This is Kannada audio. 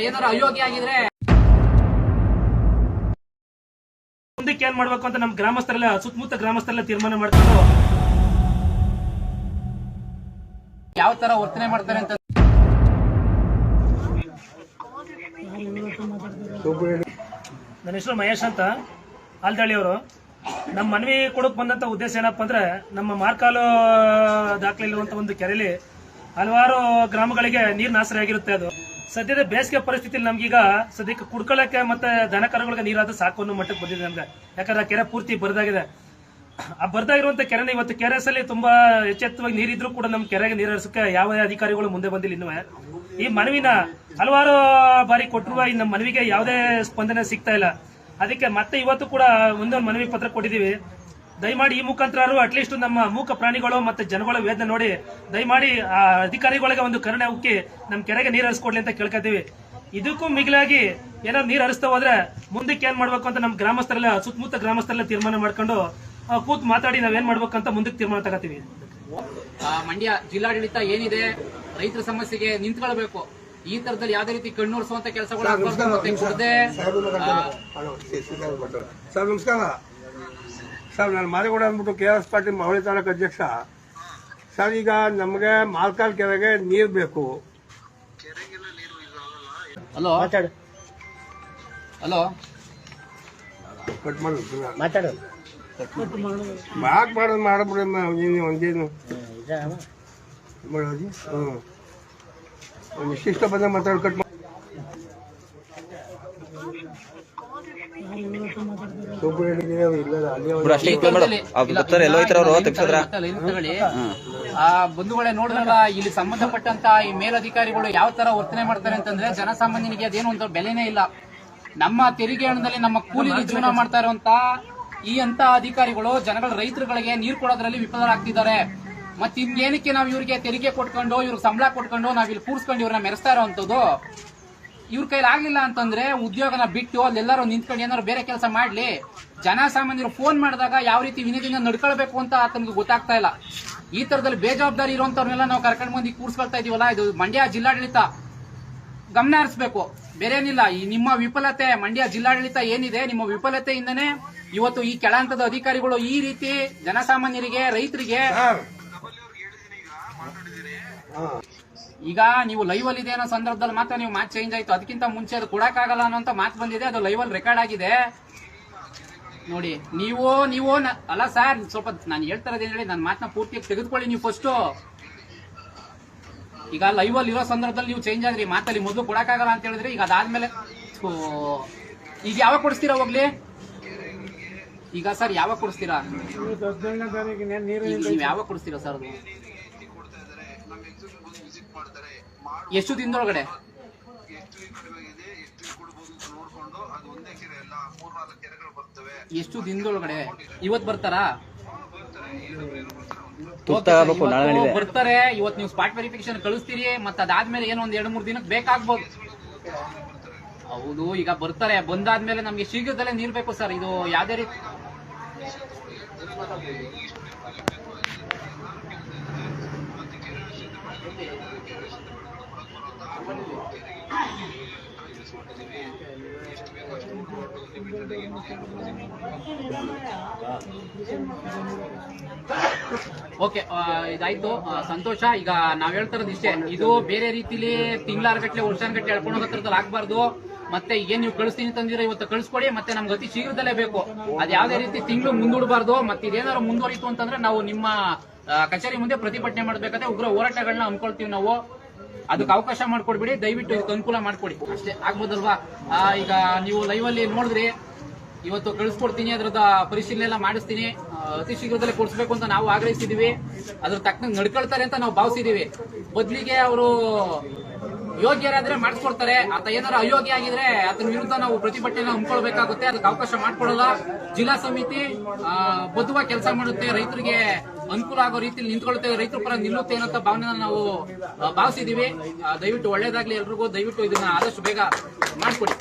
ಏನಾದ್ರು ಅಯೋಗ್ಯ ಆಗಿದ್ರೆ. ಮುಂದಕ್ಕೆ ಏನ್ ಮಾಡ್ಬೇಕು ಅಂತ ನಮ್ ಗ್ರಾಮಸ್ಥರೆಲ್ಲ ಸುತ್ತಮುತ್ತ ಗ್ರಾಮಸ್ಥರೆಲ್ಲ ತೀರ್ಮಾನ ಮಾಡ್ತಾರೆ ಯಾವ ತರ ವರ್ತನೆ ಮಾಡ್ತಾರೆ ಅಂತ. ನನ್ನ ಹೆಸರು ಮಹೇಶ್ ಅಂತ. ಅವರು. ನಮ್ಮ ಮನವಿ ಕೊಡಕ್ ಬಂದಂತ ಉದ್ದೇಶ ಏನಪ್ಪಾ ಅಂದ್ರೆ ನಮ್ಮ ಮಾರ್ಕಾಲು ದಾಖಲಿರುವಂತ ಒಂದು ಕೆರೆಯಲ್ಲಿ ಹಲವಾರು ಗ್ರಾಮಗಳಿಗೆ ನೀರು ನಾಸರಿ ಆಗಿರುತ್ತೆ ಅದು. ಸದ್ಯದ ಬೇಸಿಗೆ ಪರಿಸ್ಥಿತಿ ನಮ್ಗೀಗ ಸದ್ಯಕ್ಕೆ ಕುಡ್ಕೊಳ್ಳಕ್ಕೆ ಮತ್ತೆ ದನ ಕರುಗಳಿಗೆ ನೀರಾದ ಸಾಕು ಅನ್ನೋ ಮಟ್ಟಕ್ಕೆ ಬಂದಿದೆ ನಮ್ಗೆ. ಯಾಕಂದ್ರೆ ಕೆರೆ ಪೂರ್ತಿ ಬರ್ದಾಗಿದೆ. ಆ ಬರ್ದಾಗಿರುವಂತ ಕೆರೆನ ಇವತ್ತು ಕೆರೆಸ್ ಅಲ್ಲಿ ತುಂಬಾ ಎಚ್ಚೆತ್ತವಾಗಿ ನೀರಿದ್ರು ಕೂಡ ನಮ್ಮ ಕೆರೆಗೆ ನೀರು ಹರಿಸಕ್ಕೆ ಯಾವ ಅಧಿಕಾರಿಗಳು ಮುಂದೆ ಬಂದಿಲ್ಲ ಇನ್ನು ಈ ಮನವಿನ ಹಲವಾರು ಬಾರಿ ಕೊಟ್ಟಿರುವ ಈ ನಮ್ಮ ಮನವಿಗೆ ಯಾವುದೇ ಸ್ಪಂದನೆ ಸಿಗ್ತಾ ಇಲ್ಲ. ಅದಕ್ಕೆ ಮತ್ತೆ ಇವತ್ತು ಕೂಡ ಒಂದೊಂದು ಮನವಿ ಪತ್ರ ಕೊಟ್ಟಿದ್ದೀವಿ. ದಯಮಾಡಿ ಈ ಮುಖಾಂತರ ಅಟ್ಲೀಸ್ಟ್ ನಮ್ಮ ಮೂಕ ಪ್ರಾಣಿಗಳು ಮತ್ತೆ ಜನಗಳ ವೇದನೆ ನೋಡಿ ದಯಮಾಡಿ ಆ ಅಧಿಕಾರಿಗಳಿಗೆ ಒಂದು ಕರುಣೆ ಉಕ್ಕಿ ನಮ್ಮ ಕೆರೆಗೆ ನೀರು ಹರಿಸ್ಕೊಡ್ಲಿ ಅಂತ ಕೇಳ್ಕೊತೀವಿ ಇದಕ್ಕೂ ಮಿಗಿಲಾಗಿ ಏನಾದ್ರು ನೀರು ಹರಿಸ್ತಾ ಹೋದ್ರೆ ಮುಂದಕ್ಕೆ ಏನ್ ಮಾಡ್ಬೇಕು ಅಂತ ನಮ್ಮ ಗ್ರಾಮಸ್ಥರೆಲ್ಲ ಸುತ್ತಮುತ್ತ ಗ್ರಾಮಸ್ಥರೆಲ್ಲ ತೀರ್ಮಾನ ಮಾಡ್ಕೊಂಡು ಆ, ಕೂತ್ ಮಾತಾಡಿ ನಾವೇನ್ ಮಾಡ್ಬೇಕು ಅಂತ ಮುಂದಕ್ಕೆ ತೀರ್ಮಾನ ತಗೋತೀವಿ. ಆ, ಮಂಡ್ಯ ಜಿಲ್ಲಾಡಳಿತ ಏನಿದೆ? ರೈತರ ಸಮಸ್ಯೆಗೆ ನಿಂತ್ಕೊಳ್ಬೇಕು. ಈ ತರದಲ್ಲಿ ಯಾವ್ದೇ ರೀತಿ ಕಣ್ಣೂರ್ಸುವಂತ ಕೆಲಸಗಳು ಆಗ್ಬಾರ್ದು ಮತ್ತೆ ಕೊಡದೆ ಸರ್ ನಾನು ಮಾದೇಗೌಡ ಅಂದ್ಬಿಟ್ಟು ಕೆ ಆರ್ ಎಸ್ ಪಾರ್ಟಿ ಮಹಳಿ ತಾಲೂಕು ಅಧ್ಯಕ್ಷ. ಸರ್ ಈಗ ನಮಗೆ ಮಾಲ್ಕಾಲ್ ಕೆರೆಗೆ ನೀರು ಬೇಕು. ಹಲೋ? ಹಲೋ? ಕಟ್ ಮಾಡು ಮಾತಾಡು. ಯಾಕೆ ಮಾಡೋದು ಮಾಡ್ಬಿಡಿ ನೀನು ಒಂದೇನು. ಮಾಡೋದು ಹ್ಞೂ ಒಂದು ಇಷ್ಟಿಷ್ಟ ಬಂದ ಮಾತಾಡಿ ಕಟ್ ಮಾಡಿ ಸೂಪರ್ ಹೇಳಿದ್ರೆ ಇಲ್ಲ ಅಲ್ಲಿ ಬಿಡು ಅಷ್ಟೇ ಇತ್ತು ಮೇಡಮ್ ಅವ್ರು ಬರ್ತಾರೆ ಎಲ್ಲೋ ಹೋಯ್ತಾರೆ ಅವರು ತೆಗ್ಸದ್ರ ತಗೊಳ್ಳಿ ಆ ಬಂಧುಗಳೇ ನೋಡಿದ್ರಲ್ಲ ಇಲ್ಲಿ ಸಂಬಂಧಪಟ್ಟಂತ ಈ ಮೇಲಧಿಕಾರಿಗಳು ಯಾವ ತರ ವರ್ತನೆ ಮಾಡ್ತಾರೆ ಅಂತಂದ್ರೆ ಜನಸಾಮಾನ್ಯನಿಗೆ ಅದೇನು ಒಂದು ಬೆಲೆನೇ ಇಲ್ಲ. ನಮ್ಮ ತೆರಿಗೆ ಹಣದಲ್ಲಿ ನಮ್ಮ ಕೂಲಿ ಜೀವನ ಮಾಡ್ತಾ ಇರುವಂತ ಈ ಅಂತ ಅಧಿಕಾರಿಗಳು ಜನಗಳ ರೈತರುಗಳಿಗೆ ನೀರು ಕೊಡೋದ್ರಲ್ಲಿ ವಿಫಲರಾಗ್ತಿದ್ದಾರೆ. ಮತ್ತೆ ಇನ್ನೇನಕ್ಕೆ ನಾವು ಇವ್ರಿಗೆ ತೆರಿಗೆ ಕೊಟ್ಕೊಂಡು, ಇವ್ರಿಗೆ ಸಂಬಳ ಕೊಟ್ಕೊಂಡು ನಾವ್ ಇಲ್ಲಿ ಕೂರ್ಸ್ಕೊಂಡು ಇವ್ರನ್ನ ಮೆರೆಸ್ತಾ ಇರೋವಂಥದ್ದು? ಇವ್ರ ಕೈಲಿ ಆಗಿಲ್ಲ ಅಂತಂದ್ರೆ ಉದ್ಯೋಗನ ಬಿಟ್ಟು ಅಲ್ಲೆಲ್ಲರೂ ನಿಂತ್ಕೊಂಡು ಏನಾದ್ರು ಬೇರೆ ಕೆಲಸ ಮಾಡ್ಲಿ. ಜನಸಾಮಾನ್ಯರು ಫೋನ್ ಮಾಡಿದಾಗ ಯಾವ ರೀತಿ ವಿನಯದಿಂದ ನಡ್ಕೊಳ್ಬೇಕು ಅಂತ ಆತನಿಗೆ ಗೊತ್ತಾಗ್ತಾ ಇಲ್ಲ. ಈ ತರದಲ್ಲಿ ಬೇಜವಾಬ್ದಾರಿ ಇರುವಂತವ್ರನ್ನೆಲ್ಲ ನಾವು ಕರ್ಕೊಂಡು ಬಂದು ಕೂರ್ಸ್ಕೊಳ್ತಾ ಇದೀವಲ್ಲ ಇದು ಮಂಡ್ಯ ಜಿಲ್ಲಾಡಳಿತ ಗಮನ ಹರಿಸ್ಬೇಕು. ಬೇರೇನಿಲ್ಲ ಈ ನಿಮ್ಮ ವಿಫಲತೆ ಮಂಡ್ಯ ಜಿಲ್ಲಾಡಳಿತ ಏನಿದೆ ನಿಮ್ಮ ವಿಫಲತೆಯಿಂದನೇ ಇವತ್ತು ಈ ಕೆಳ ಹಂತದ ಅಧಿಕಾರಿಗಳು ಈ ರೀತಿ ಜನಸಾಮಾನ್ಯರಿಗೆ ರೈತರಿಗೆ ಸರ್. ಈಗ ನೀವು ಲೈವ್ ಅಲ್ಲಿ ಇದೆ ಅನ್ನೋ ಸಂದರ್ಭದಲ್ಲಿ ಮಾತ್ರ ನೀವು ಮಾತು ಚೇಂಜ್ ಆಯ್ತು. ಅದಕ್ಕಿಂತ ಮುಂಚೆ ಅದು ಕೊಡಕ್ಕಾಗಲ್ಲ ಅನ್ನೋಂತ ಮಾತು ಬಂದಿದೆ. ಅದು ಲೈವ್ ಅಲ್ಲಿ ರೆಕಾರ್ಡ್ ಆಗಿದೆ. ನೋಡಿ ನೀವು ನೀವು ಅಲ್ಲ ಸರ್ ಸ್ವಲ್ಪ ನಾನು ಹೇಳ್ತಾ ಇರೋದೇನು ಹೇಳಿ ನನ್ನ ಮಾತನ್ನ ಪೂರ್ತಿಯಾಗಿ ತೆಗೆದುಕೊಳ್ಳಿ ನೀವು ಫಸ್ಟ್ ಈಗ ಲೈವ್ ಅಲ್ಲಿ ಇರೋ ಸಂದರ್ಭದಲ್ಲಿ ನೀವು ಚೇಂಜ್ ಆದ್ರಿ ಮಾತಲ್ಲಿ ಮೊದಲು ಕೊಡಕ್ಕಾಗಲ್ಲ ಅಂತ ಹೇಳಿದ್ರೆ ಈಗ ಅದಾದ್ಮೇಲೆ ಈಗ ಯಾವಾಗ ಕೊಡಿಸ್ತೀರಾ ಹೋಗ್ಲಿ? ಈಗ ಸರ್ ಯಾವಾಗ ಕೊಡಿಸ್ತೀರಾ? ನೀವು ಯಾವಾಗ ಕೊಡಿಸ್ತೀರಾ ಸರ್ ಅದು? ಎಷ್ಟು ದಿನದೊಳಗಡೆ? ಎಷ್ಟು ದಿನದೊಳಗಡೆ ಇವತ್ ಬರ್ತಾರಾ ಎಷ್ಟು ದಿನದೊಳಗಡೆ? ಇವತ್ತು ಬರ್ತಾರಾ? ಬರ್ತಾರೆ. ಇವತ್ ನೀವು ಸ್ಪಾಟ್ ವೆರಿಫಿಕೇಶನ್ ಕಳಿಸ್ತೀರಿ ಮತ್ತೆ ಅದಾದ್ಮೇಲೆ ಏನೋ ಒಂದ್ ಎರಡು ಮೂರು ದಿನಕ್ಕೆ ಬೇಕಾಗ್ಬೋದು. ಹೌದು ಈಗ ಬರ್ತಾರೆ. ಬಂದಾದ್ಮೇಲೆ ನಮ್ಗೆ ಶೀಘ್ರದಲ್ಲೇ ನೀರ್ ಬೇಕು ಸರ್. ಇದು ಯಾವ್ದೇ ರೀತಿ ಓಕೆ ಇದಾಯ್ತು. ಸಂತೋಷ. ಈಗ ನಾವ್ ಹೇಳ್ತಾ ಇರೋದು ಇಷ್ಟೇ. ಇದು ಬೇರೆ ರೀತಿಲಿ ತಿಂಗಳಾರ್ಗಟ್ಲೆ ವರ್ಷಾನ್ಗಟ್ಲೆ ಎಳ್ಕೊಂಡು ಹೋಗೋ ಥರದಲ್ಲಿ ಆಗ್ಬಾರ್ದು. ಮತ್ತೆ ಏನ್ ನೀವು ಕಳಿಸ್ತೀನಿ ತಂದಿರೋ ಇವತ್ತು ಕಳಿಸ್ಕೊಡಿ. ಮತ್ತೆ ನಮ್ಗೆ ಅತಿ ಶೀಘ್ರದಲ್ಲೇ ಬೇಕು. ಅದ್ ಯಾವ್ದೇ ರೀತಿ ತಿಂಗಳು ಮುಂದೂಡಬಾರ್ದು. ಮತ್ತೆ ಇದೇನಾದ್ರು ಮುಂದುವರಿತು ಅಂತಂದ್ರೆ ನಾವು ನಿಮ್ಮ ಕಚೇರಿ ಮುಂದೆ ಪ್ರತಿಭಟನೆ ಮಾಡ್ಬೇಕಾದ್ರೆ ಉಗ್ರ ಹೋರಾಟಗಳನ್ನ ಹಮ್ಕೊಳ್ತೀವಿ ನಾವು. ಅದಕ್ಕೆ ಅವಕಾಶ ಮಾಡ್ಕೊಡ್ಬಿಡಿ, ದಯವಿಟ್ಟು ಇದಕ್ಕೆ ಅನುಕೂಲ ಮಾಡ್ಕೊಡಿ. ಅಷ್ಟೇ, ಆಗ್ಬೋದಲ್ವಾ? ಈಗ ನೀವು ಲೈವ್ ಅಲ್ಲಿ ನೋಡಿದ್ರಿ, ಇವತ್ತು ಕಳಿಸ್ಕೊಡ್ತೀನಿ ಅದ್ರದ ಪರಿಶೀಲನೆ ಎಲ್ಲ ಮಾಡಿಸ್ತೀನಿ. ಅತಿ ಶೀಘ್ರದಲ್ಲೇ ಕೊಡಿಸ್ಬೇಕು ಅಂತ ನಾವು ಆಗ್ರಹಿಸಿದೀವಿ. ಅದ್ರ ತಕ್ಕಂಗೆ ನಡ್ಕೊಳ್ತಾರೆ ಅಂತ ನಾವು ಭಾವಿಸಿದೀವಿ. ಬದ್ಲಿಗೆ ಅವರು ಯೋಗ್ಯರಾದ್ರೆ ಮಾಡಿಸ್ಕೊಡ್ತಾರೆ. ಆತ ಏನಾದ್ರು ಅಯೋಗ್ಯ ಆಗಿದ್ರೆ ಅದ್ರ ವಿರುದ್ಧ ನಾವು ಪ್ರತಿಭಟನೆ ಹಮ್ಮಿಕೊಳ್ಬೇಕಾಗುತ್ತೆ. ಅದಕ್ಕೆ ಅವಕಾಶ ಮಾಡ್ಕೊಡಲ್ಲ. ಜಿಲ್ಲಾ ಸಮಿತಿ ಬದುವ ಕೆಲಸ ಮಾಡುತ್ತೆ. ರೈತರಿಗೆ ಅನುಕೂಲ ಆಗೋ ರೀತಿಯಲ್ಲಿ ನಿಂತ್ಕೊಳ್ತೇವೆ. ರೈತರ ಪರ ನಿಲ್ಲುತ್ತೆ ಅನ್ನೋ ಭಾವನೆ ನಾವು ಭಾವಿಸಿದೀವಿ ದಯವಿಟ್ಟು ಒಳ್ಳೇದಾಗ್ಲಿ ಎಲ್ರಿಗೂ. ದಯವಿಟ್ಟು ಇದನ್ನ ಆದಷ್ಟು ಬೇಗ ಮಾಡ್ಕೊಡಿ.